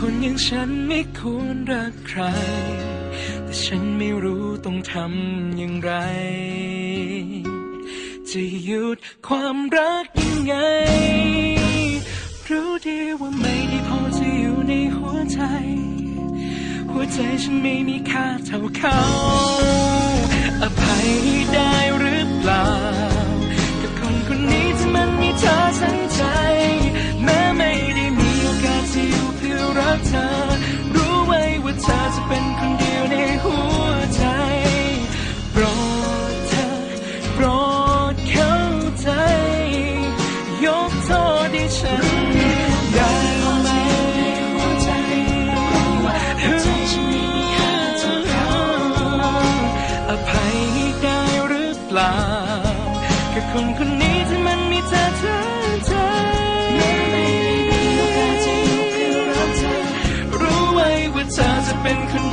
คนอย่างฉันไม่ควรรักใคร แต่ฉันไม่รู้ต้องทำอย่างไร จะหยุดความรักยังไง รู้ดีว่าไม่ได้พอจะอยู่ในหัวใจ หัวใจฉันไม่มีค่าเท่าเขา กับคนคนนี้ที่มันมีเธอทั้งใจรู้ไว้ว่าเธอจะเป็นคน